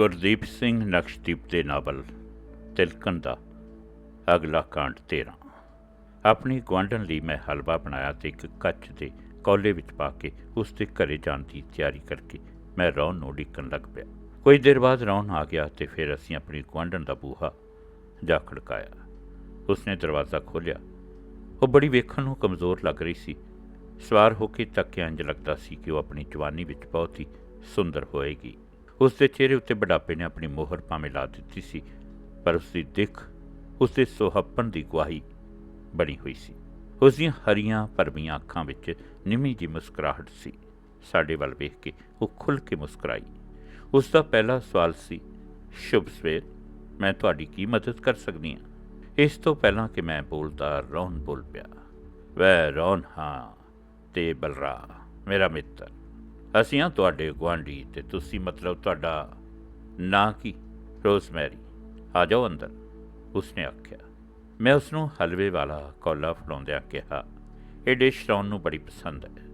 ਗੁਰਦੀਪ ਸਿੰਘ ਨਕਸ਼ਦੀਪ ਦੇ ਨਾਵਲ, ਤਿਲਕਣ ਦਾ, ਅਗਲਾ ਕਾਂਡ 13 ਆਪਣੀ ਗੁਆਂਢਣ ਲਈ ਮੈਂ ਹਲਵਾ ਬਣਾਇਆ ਤੇ ਇੱਕ ਕੱਚ ਦੇ ਕੌਲੇ ਵਿੱਚ ਪਾ ਕੇ ਉਸ ਦੇ ਘਰੇ ਜਾਣ ਦੀ ਤਿਆਰੀ ਕਰਕੇ ਮੈਂ ਰੌਣ ਨੂੰ ਉਡੀਕਣ ਲੱਗ ਪਿਆ। ਕੁਝ ਦੇਰ ਬਾਅਦ ਰੌਣ ਆ ਗਿਆ ਤੇ ਫਿਰ ਅਸੀਂ ਆਪਣੀ ਗੁਆਂਢਣ ਦਾ ਬੂਹਾ ਜਾ ਖੜਕਾਇਆ। ਉਸਨੇ ਦਰਵਾਜ਼ਾ ਖੋਲ੍ਹਿਆ। ਉਹ ਬੜੀ ਵੇਖਣ ਨੂੰ ਕਮਜ਼ੋਰ ਲੱਗ ਰਹੀ ਸੀ। ਸਵਾਰ ਹੋ ਕੇ ਤੱਕਿਆ ਇੰਜ ਲੱਗਦਾ ਸੀ ਕਿ ਉਹ ਆਪਣੀ ਜਵਾਨੀ ਵਿੱਚ ਬਹੁਤ ਹੀ ਸੁੰਦਰ ਹੋਏਗੀ। ਉਸ ਦੇ ਚਿਹਰੇ ਉੱਤੇ ਬੁਢਾਪੇ ਨੇ ਆਪਣੀ ਮੋਹਰ ਭਾਵੇਂ ਲਾ ਦਿੱਤੀ ਸੀ, ਪਰ ਉਸ ਦੀ ਦਿੱਖ ਉਸ ਦੇ ਸੁਹੱਪਣ ਦੀ ਗਵਾਹੀ ਬਣੀ ਹੋਈ ਸੀ। ਉਸ ਦੀਆਂ ਹਰੀਆਂ, ਭਰਵੀਆਂ ਅੱਖਾਂ ਵਿੱਚ ਨਿਮੀ ਜੀ ਮੁਸਕਰਾਹਟ ਸੀ। ਸਾਡੇ ਵੱਲ ਵੇਖ ਕੇ ਉਹ ਖੁੱਲ੍ਹ ਕੇ ਮੁਸਕਰਾਈ। ਉਸ ਦਾ ਪਹਿਲਾ ਸਵਾਲ ਸੀ, ਸ਼ੁਭ ਸਵੇਰ, ਮੈਂ ਤੁਹਾਡੀ ਕੀ ਮਦਦ ਕਰ ਸਕਦੀ ਹਾਂ? ਇਸ ਤੋਂ ਪਹਿਲਾਂ ਕਿ ਮੈਂ ਬੋਲਦਾ ਰੌਣ ਬੋਲ ਪਿਆ। ਵੈ ਰੌਣ ਹਾਂ, ਤੇ ਬਲਰਾ ਮੇਰਾ ਮਿੱਤਰ। ਅਸੀਂ ਹਾਂ ਤੁਹਾਡੇ ਗੁਆਂਢੀ ਤੇ ਤੁਸੀਂ ਮਤਲਬ ਤੁਹਾਡਾ ਨਾਂ ਕੀ? ਰੋਜ਼ਮੈਰੀ। ਆ ਜਾਓ ਅੰਦਰ। ਉਸਨੇ ਆਖਿਆ, ਮੈਂ ਉਸ ਨੂੰ ਹਲਵੇ ਵਾਲਾ ਕੌਲਾ ਫੜਾਉਂਦਿਆਂ ਕਿਹਾ, ਇਹ ਡਿਸ਼ ਰੌਣ ਨੂੰ ਬੜੀ ਪਸੰਦ ਹੈ।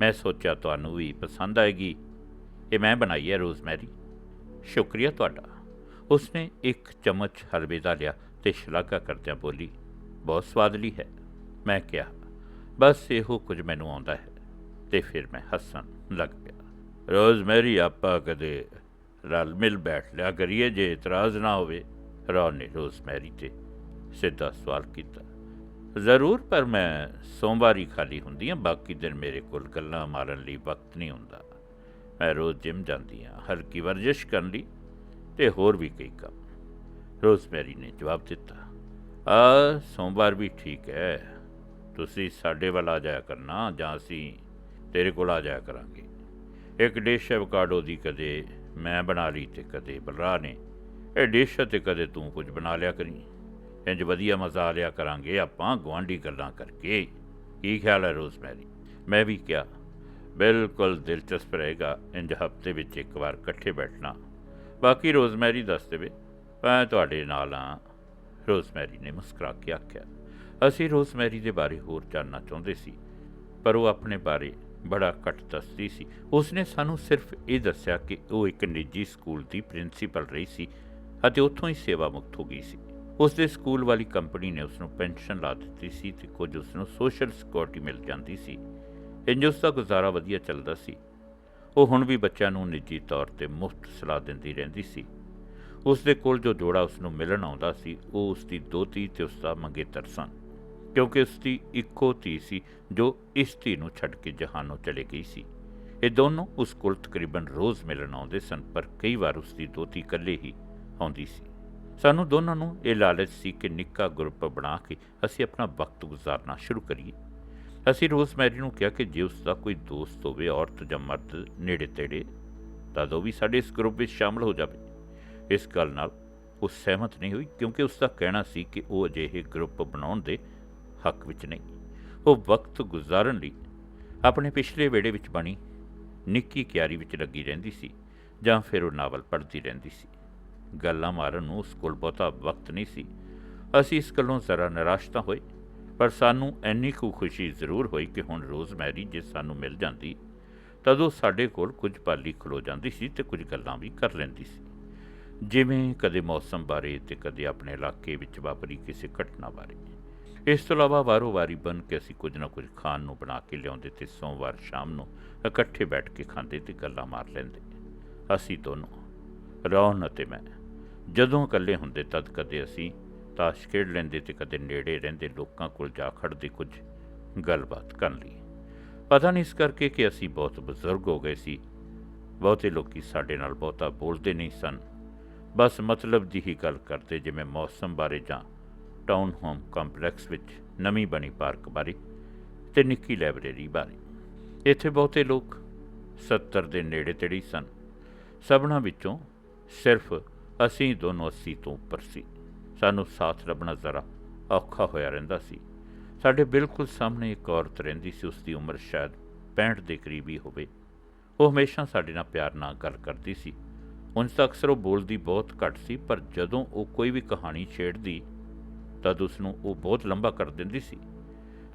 ਮੈਂ ਸੋਚਿਆ, ਤੁਹਾਨੂੰ ਵੀ ਪਸੰਦ ਆਏਗੀ। ਇਹ ਮੈਂ ਬਣਾਈ ਹੈ, ਰੋਜ਼ਮੈਰੀ। ਸ਼ੁਕਰੀਆ ਤੁਹਾਡਾ। ਉਸਨੇ ਇੱਕ ਚਮਚ ਹਲਵੇ ਦਾ ਲਿਆ ਤੇ ਸ਼ਲਾਘਾ ਕਰਦਿਆਂ ਬੋਲੀ, ਬਹੁਤ ਸਵਾਦਲੀ ਹੈ। ਮੈਂ ਕਿਹਾ, ਬਸ ਇਹੋ ਕੁਝ ਮੈਨੂੰ ਆਉਂਦਾ ਹੈ। ਤੇ ਫਿਰ ਮੈਂ ਹੱਸਣ ਲੱਗ ਪਿਆ। ਰੋਜ਼ਮੈਰੀ ਆਪਾ ਕਦੇ ਰਲ ਮਿਲ ਬੈਠ ਲਿਆ ਕਰੀਏ, ਜੇ ਇਤਰਾਜ਼ ਨਾ ਹੋਵੇ। ਰੌਨ ਨੇ ਰੋਜ਼ਮੈਰੀ ਤੇ ਸਿੱਧਾ ਸਵਾਲ ਕੀਤਾ। ਜ਼ਰੂਰ, ਪਰ ਮੈਂ ਸੋਮਵਾਰੀ ਖਾਲੀ ਹੁੰਦੀ ਹਾਂ ਬਾਕੀ ਦਿਨ ਮੇਰੇ ਕੋਲ ਗੱਲਾਂ ਮਾਰਨ ਲਈ ਵਕਤ ਨਹੀਂ ਹੁੰਦਾ। ਮੈਂ ਰੋਜ਼ ਜਿਮ ਜਾਂਦੀ ਹਾਂ ਹਲਕੀ ਵਰਜਿਸ਼ ਕਰਨ ਲਈ ਤੇ ਹੋਰ ਵੀ ਕਈ ਕੰਮ। ਰੋਜ਼ਮੈਰੀ ਨੇ ਜਵਾਬ ਦਿੱਤਾ, ਆ, ਸੋਮਵਾਰ ਵੀ ਠੀਕ ਹੈ। ਤੁਸੀਂ ਸਾਡੇ ਵੱਲ ਆ ਜਾਇਆ ਕਰਨਾ ਜਾਂ ਅਸੀਂ ਤੇਰੇ ਕੋਲ ਆ ਜਾਇਆ ਕਰਾਂਗੇ। ਇੱਕ ਡਿਸ਼ ਐਵਕਾਡੋ ਦੀ ਕਦੇ ਮੈਂ ਬਣਾ ਲਈ ਤੇ ਕਦੇ ਬਲਰਾ ਨੇ। ਇਹ ਡਿਸ਼ ਤੇ ਕਦੇ ਤੂੰ ਕੁਝ ਬਣਾ ਲਿਆ ਕਰੀ। ਇੰਜ ਵਧੀਆ ਮਜ਼ਾ ਲਿਆ ਕਰਾਂਗੇ ਆਪਾਂ ਗੁਆਂਢੀ ਗੱਲਾਂ ਕਰਕੇ। ਕੀ ਖਿਆਲ ਹੈ ਰੋਜ਼ਮੈਰੀ? ਮੈਂ ਵੀ ਕਿਹਾ, ਬਿਲਕੁਲ ਦਿਲਚਸਪ ਰਹੇਗਾ ਇੰਜ ਹਫ਼ਤੇ ਵਿੱਚ ਇੱਕ ਵਾਰ ਇਕੱਠੇ ਬੈਠਣਾ। ਬਾਕੀ ਰੋਜ਼ਮੈਰੀ ਦੱਸ ਦੇਵੇ, ਮੈਂ ਤੁਹਾਡੇ ਨਾਲ ਹਾਂ। ਰੋਜ਼ਮੈਰੀ ਨੇ ਮੁਸਕਰਾ ਕੇ ਆਖਿਆ, ਅਸੀਂ ਰੋਜ਼ਮੈਰੀ ਦੇ ਬਾਰੇ ਹੋਰ ਜਾਣਨਾ ਚਾਹੁੰਦੇ ਸੀ, ਪਰ ਉਹ ਆਪਣੇ ਬਾਰੇ ਬੜਾ ਘੱਟ ਦੱਸਦੀ ਸੀ। ਉਸਨੇ ਸਾਨੂੰ ਸਿਰਫ ਇਹ ਦੱਸਿਆ ਕਿ ਉਹ ਇੱਕ ਨਿੱਜੀ ਸਕੂਲ ਦੀ ਪ੍ਰਿੰਸੀਪਲ ਰਹੀ ਸੀ ਅਤੇ ਉੱਥੋਂ ਹੀ ਸੇਵਾ ਮੁਕਤ ਹੋ ਗਈ ਸੀ। ਉਸ ਦੇ ਸਕੂਲ ਵਾਲੀ ਕੰਪਨੀ ਨੇ ਉਸ ਨੂੰ ਪੈਨਸ਼ਨ ਲਾ ਦਿੱਤੀ ਸੀ ਤੇ ਕੁਝ ਉਸ ਨੂੰ ਸੋਸ਼ਲ ਸਿਕਿਉਰਿਟੀ ਮਿਲ ਜਾਂਦੀ ਸੀ। ਇੰਜ ਉਸ ਦਾ ਗੁਜ਼ਾਰਾ ਵਧੀਆ ਚੱਲਦਾ ਸੀ। ਉਹ ਹੁਣ ਵੀ ਬੱਚਿਆਂ ਨੂੰ ਨਿੱਜੀ ਤੌਰ ਤੇ ਮੁਫਤ ਸਲਾਹ ਦਿੰਦੀ ਰਹਿੰਦੀ ਸੀ। ਉਸ ਦੇ ਕੋਲ ਜੋ ਜੋੜਾ ਉਸ ਨੂੰ ਮਿਲਣ ਆਉਂਦਾ ਸੀ, ਉਹ ਉਸ ਦੀ ਦੋਤੀ ਤੇ ਉਸ ਦਾ ਮੰਗੇਤਰ ਸਨ। ਕਿਉਂਕਿ ਉਸ ਦੀ ਇੱਕੋ ਧੀ ਸੀ, ਜੋ ਇਸ ਧੀ ਨੂੰ ਛੱਡ ਕੇ ਜਹਾਨੋਂ ਚਲੇ ਗਈ ਸੀ। ਇਹ ਦੋਨੋਂ ਉਸ ਕੋਲ ਤਕਰੀਬਨ ਰੋਜ਼ ਮਿਲਣ ਆਉਂਦੇ ਸਨ, ਪਰ ਕਈ ਵਾਰ ਉਸ ਦੀ ਦੋਤੀ ਇਕੱਲੇ ਹੀ ਆਉਂਦੀ ਸੀ। ਸਾਨੂੰ ਦੋਨਾਂ ਨੂੰ ਇਹ ਲਾਲਚ ਸੀ ਕਿ ਨਿੱਕਾ ਗਰੁੱਪ ਬਣਾ ਕੇ ਅਸੀਂ ਆਪਣਾ ਵਕਤ ਗੁਜ਼ਾਰਨਾ ਸ਼ੁਰੂ ਕਰੀਏ। ਅਸੀਂ ਰੋਜ਼ਮੈਰੀ ਨੂੰ ਕਿਹਾ ਕਿ ਜੇ ਉਸ ਦਾ ਕੋਈ ਦੋਸਤ ਹੋਵੇ, ਔਰਤ ਜਾਂ ਮਰਦ ਨੇੜੇ ਤੇੜੇ, ਤਾਂ ਉਹ ਵੀ ਸਾਡੇ ਇਸ ਗਰੁੱਪ ਵਿੱਚ ਸ਼ਾਮਲ ਹੋ ਜਾਵੇ। ਇਸ ਗੱਲ ਨਾਲ ਉਹ ਸਹਿਮਤ ਨਹੀਂ ਹੋਈ, ਕਿਉਂਕਿ ਉਸ ਦਾ ਕਹਿਣਾ ਸੀ ਕਿ ਉਹ ਅਜਿਹੇ ਗਰੁੱਪ ਬਣਾਉਣ ਦੇ ਹੱਕ ਵਿੱਚ ਨਹੀਂ। ਉਹ ਵਕਤ ਗੁਜ਼ਾਰਨ ਲਈ ਆਪਣੇ ਪਿਛਲੇ ਵੇੜੇ ਵਿੱਚ ਬਣੀ ਨਿੱਕੀ ਕਿਆਰੀ ਵਿੱਚ ਲੱਗੀ ਰਹਿੰਦੀ ਸੀ ਜਾਂ ਫਿਰ ਉਹ ਨਾਵਲ ਪੜ੍ਹਦੀ ਰਹਿੰਦੀ ਸੀ। ਗੱਲਾਂ ਮਾਰਨ ਨੂੰ ਉਸ ਕੋਲ ਬਹੁਤਾ ਵਕਤ ਨਹੀਂ ਸੀ। ਅਸੀਂ ਇਸ ਗੱਲੋਂ ਜ਼ਰਾ ਨਿਰਾਸ਼ ਤਾਂ ਹੋਏ, ਪਰ ਸਾਨੂੰ ਇੰਨੀ ਕੁ ਖੁਸ਼ੀ ਜ਼ਰੂਰ ਹੋਈ ਕਿ ਹੁਣ ਰੋਜ਼ਮੈਰੀ ਜੇ ਸਾਨੂੰ ਮਿਲ ਜਾਂਦੀ, ਤਦੋਂ ਸਾਡੇ ਕੋਲ ਕੁਝ ਪਾਲੀ ਖਲੋ ਜਾਂਦੀ ਸੀ ਤੇ ਕੁਝ ਗੱਲਾਂ ਵੀ ਕਰ ਲੈਂਦੀ ਸੀ। ਜਿਵੇਂ ਕਦੇ ਮੌਸਮ ਬਾਰੇ ਤੇ ਕਦੇ ਆਪਣੇ ਇਲਾਕੇ ਵਿੱਚ ਵਾਪਰੀ ਕਿਸੇ ਘਟਨਾ ਬਾਰੇ। ਇਸ ਤੋਂ ਇਲਾਵਾ ਵਾਰੋ ਵਾਰੀ ਬਨ ਕੇ ਅਸੀਂ ਕੁਝ ਨਾ ਕੁਝ ਖਾਣ ਨੂੰ ਬਣਾ ਕੇ ਲਿਆਉਂਦੇ ਤੇ ਸੋਮਵਾਰ ਸ਼ਾਮ ਨੂੰ ਇਕੱਠੇ ਬੈਠ ਕੇ ਖਾਂਦੇ ਤੇ ਗੱਲਾਂ ਮਾਰ ਲੈਂਦੇ। ਅਸੀਂ ਦੋਨੋਂ, ਰੌਣ ਅਤੇ ਮੈਂ, ਜਦੋਂ ਇਕੱਲੇ ਹੁੰਦੇ ਤਦ ਕਦੇ ਅਸੀਂ ਤਾਸ਼ ਖੇਡ ਲੈਂਦੇ ਤੇ ਕਦੇ ਨੇੜੇ ਰਹਿੰਦੇ ਲੋਕਾਂ ਕੋਲ ਜਾ ਖੜਦੇ ਕੁਝ ਗੱਲਬਾਤ ਕਰਨ ਲਈ। ਪਤਾ ਨਹੀਂ ਇਸ ਕਰਕੇ ਕਿ ਅਸੀਂ ਬਹੁਤ ਬਜ਼ੁਰਗ ਹੋ ਗਏ ਸੀ। ਬਹੁਤੇ ਲੋਕੀ ਸਾਡੇ ਨਾਲ ਬਹੁਤਾ ਬੋਲਦੇ ਨਹੀਂ ਸਨ। ਬਸ ਮਤਲਬ ਦੀ ਹੀ ਗੱਲ ਕਰਦੇ ਜਿਵੇਂ ਮੌਸਮ ਬਾਰੇ ਜਾਂ ਟਾਊਨ ਹੋਮ ਕੰਪਲੈਕਸ ਵਿੱਚ ਨਵੀਂ ਬਣੀ ਪਾਰਕ ਬਾਰੇ ਤੇ ਨਿੱਕੀ ਲਾਇਬ੍ਰੇਰੀ ਬਾਰੇ। ਇੱਥੇ ਬਹੁਤੇ ਲੋਕ 70 ਦੇ ਨੇੜੇ ਤੇੜੇ ਸਨ। ਸਭਨਾਂ ਵਿੱਚੋਂ ਸਿਰਫ ਅਸੀਂ ਦੋਨੋਂ 80 ਤੋਂ ਉੱਪਰ ਸੀ। ਸਾਨੂੰ ਸਾਥ ਲੱਭਣਾ ਜ਼ਰਾ ਔਖਾ ਹੋਇਆ ਰਹਿੰਦਾ ਸੀ। ਸਾਡੇ ਬਿਲਕੁਲ ਸਾਹਮਣੇ ਇੱਕ ਔਰਤ ਰਹਿੰਦੀ ਸੀ ਉਸ ਦੀ ਉਮਰ ਸ਼ਾਇਦ 65 ਦੇ ਕਰੀਬ ਹੀ ਹੋਵੇ। ਉਹ ਹਮੇਸ਼ਾ ਸਾਡੇ ਨਾਲ ਪਿਆਰ ਨਾਲ ਗੱਲ ਕਰਦੀ ਸੀ। ਉਂਝ ਤਾਂ ਅਕਸਰ ਉਹ ਬੋਲਦੀ ਬਹੁਤ ਘੱਟ ਸੀ, ਪਰ ਜਦੋਂ ਉਹ ਕੋਈ ਵੀ ਕਹਾਣੀ ਛੇੜਦੀ ਤਦ ਉਸ ਨੂੰ ਉਹ ਬਹੁਤ ਲੰਬਾ ਕਰ ਦਿੰਦੀ ਸੀ।